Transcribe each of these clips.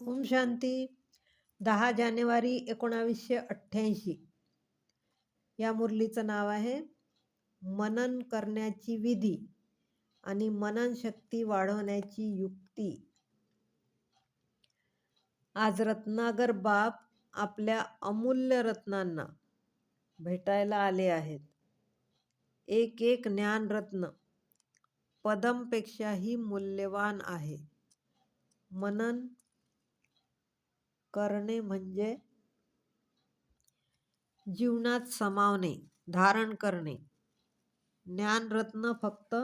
ओम शांती. दहा जानेवारी एकोणावीसशे अठ्ठ्याऐंशी. या मुरलीचं नाव आहे मनन करण्याची विधी आणि मनन शक्ती वाढवण्याची युक्ती. आज रत्नागर बाप आपल्या अमूल्य रत्नांना भेटायला आले आहेत. एक एक ज्ञानरत्न पदमपेक्षाही मूल्यवान आहे. मनन करणे म्हणजे जीवनात समावणे धारण करणे. ज्ञानरत्न फक्त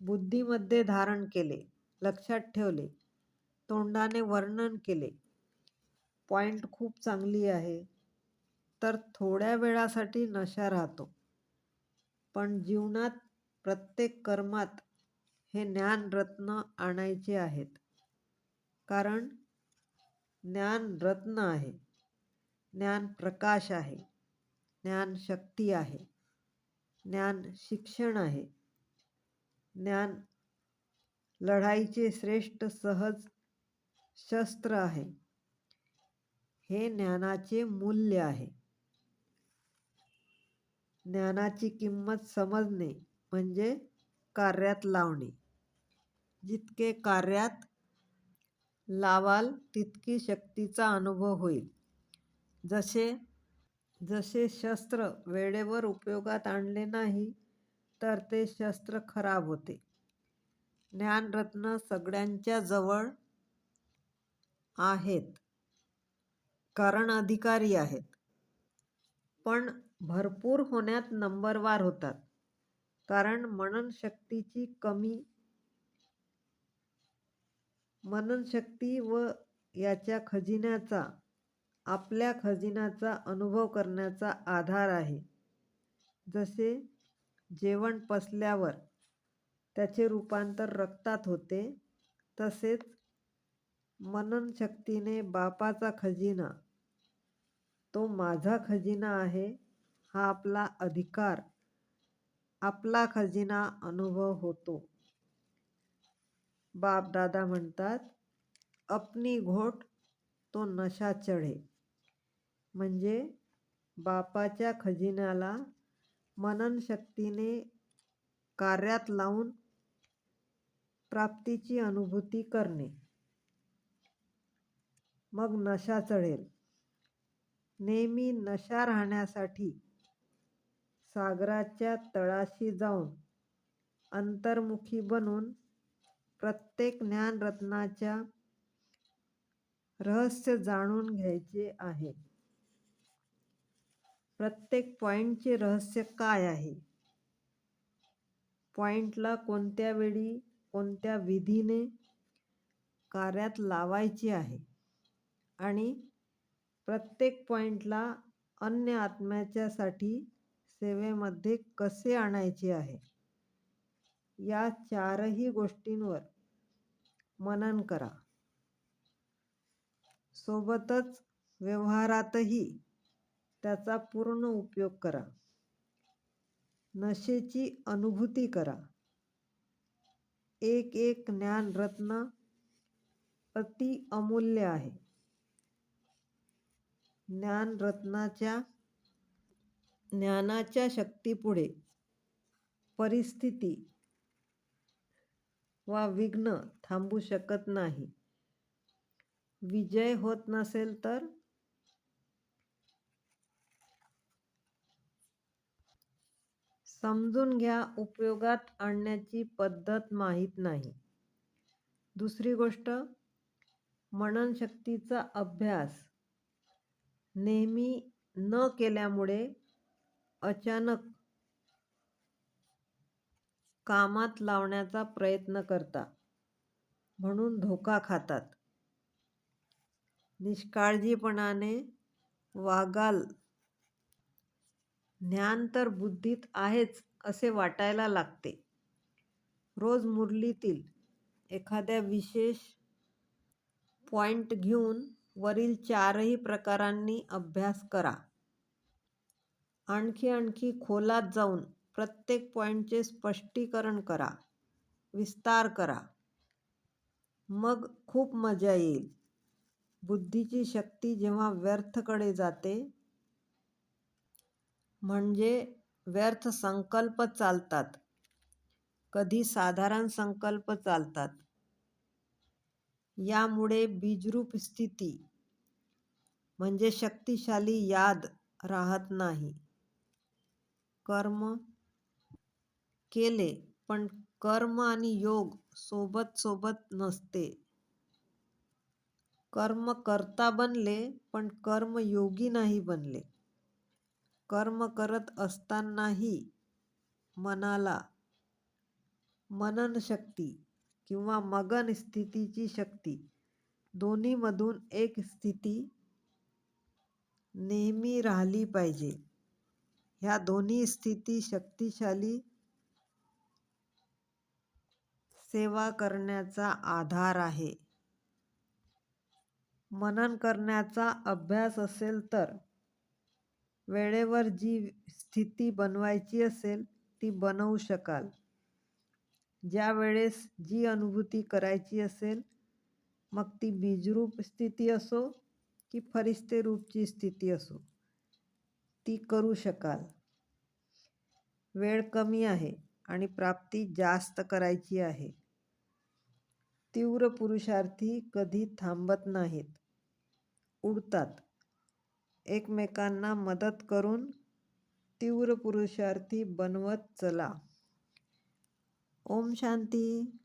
बुद्धीमध्ये धारण केले लक्षात ठेवले तोंडाने वर्णन केले. पॉईंट खूप चांगली आहे. तर थोड्या वेळासाठी नशा राहतो. पण जीवनात प्रत्येक कर्मात हे ज्ञानरत्न आणायचे आहेत. कारण ज्ञान रत्न आहे. ज्ञान प्रकाश आहे. ज्ञान शक्ती आहे. ज्ञान शिक्षण आहे. ज्ञान लढाईचे श्रेष्ठ सहज शस्त्र आहे. हे ज्ञानाचे मूल्य आहे. ज्ञानाची किंमत समजणे म्हणजे कार्यात लावणे. जितके कार्यात लावाल तितकी शक्तीचा अनुभव होईल. जसे जसे शस्त्र वेळेवर उपयोगात आणले नाही तर ते शस्त्र खराब होते. ज्ञानरत्न सगळ्यांच्या जवळ आहेत. कारण अधिकारी आहेत. पण भरपूर होण्यात नंबरवार होतात. कारण मनन शक्तीची कमी मननशक्ती व याच्या खजिन्याचा आपल्या खजिन्याचा अनुभव करण्याचा आधार आहे. जसे जेवण पसल्यावर त्याचे रूपांतर रक्तात होते तसेच मननशक्तीने बापाचा खजिना तो माझा खजिना आहे हा आपला अधिकार आपला खजिना अनुभव होतो. बाप दादा म्हणतात अपनी घोट तो नशा चढे. म्हणजे बापाच्या खजिन्याला मननशक्तीने कार्यात लावून प्राप्तीची अनुभूती करणे. मग नशा चढेल. नेहमी नशा राहण्यासाठी सागराच्या तळाशी जाऊन अंतर्मुखी बनून प्रत्येक ज्ञानरत्नाच्या रहस्य जाणून घ्यायचे आहे. प्रत्येक पॉईंटचे रहस्य काय आहे? पॉईंटला कोणत्या वेळी कोणत्या विधीने कार्यात लावायचे आहे? आणि प्रत्येक पॉईंटला अन्य आत्म्याच्यासाठी सेवेमध्ये कसे आणायचे आहे? या चारही गोष्टींवर मनन करा. सोबतच व्यवहारातही त्याचा पूर्ण उपयोग करा. नशेची अनुभूती करा. एक एक ज्ञानरत्न अति अमूल्य आहे. ज्ञानरत्नाच्या ज्ञानाच्या शक्तीपुढे परिस्थिती वा विघ्न थांबू शकत नाही. विजय होत नसेल तर? समजून घ्या उपयोगात आणण्याची पद्धत माहीत नाही. दुसरी गोष्ट मननशक्तीचा अभ्यास नेहमी न केल्यामुळे अचानक कामात लावण्याचा प्रयत्न करता. म्हणून धोका खातात. निष्काळजीपणाने वागाल. ज्ञान तर बुद्धीत आहेच असे वाटायला लागते. रोज मुरलीतील एखाद्या विशेष पॉइंट घेऊन वरील चारही प्रकारांनी अभ्यास करा. आणखी आणखी खोलात जाऊन प्रत्येक पॉईंटचे स्पष्टीकरण करा विस्तार करा. मग खूप मजा येईल. बुद्धीची शक्ती जेव्हा व्यर्थकडे जाते म्हणजे व्यर्थ संकल्प चालतात. कधी साधारण संकल्प चालतात. यामुळे बीजरूप स्थिती म्हणजे शक्तिशाली याद राहत नाही. कर्म केले पण कर्म आणि योग सोबत सोबत नसते. कर्म करता बनले पण कर्म योगी नाही बनले. कर्म करत असतानाही मनाला मनन शक्ती किंवा मगन स्थितीची शक्ती दोन्हीमधून एक स्थिती नेहमी राहिली पाहिजे. ह्या दोन्ही स्थिती शक्तिशाली सेवा करण्याचा आधार आहे. मनन करण्याचा अभ्यास असेल तर वेळेवर जी स्थिती बनवायची असेल ती बनवू शकाल. ज्या वेळेस जी अनुभूती करायची असेल मग ती बीजरूप स्थिती असो की फरिस्ते रूपची स्थिती असो ती करू शकाल. वेळ कमी आहे आणि प्राप्ती जास्त करायची आहे. तीव्र पुरुषार्थी कधी थांबत नाहीत. उडतात. एकमेकांना मदत करून तीव्र पुरुषार्थी बनवत चला. ओम शांती.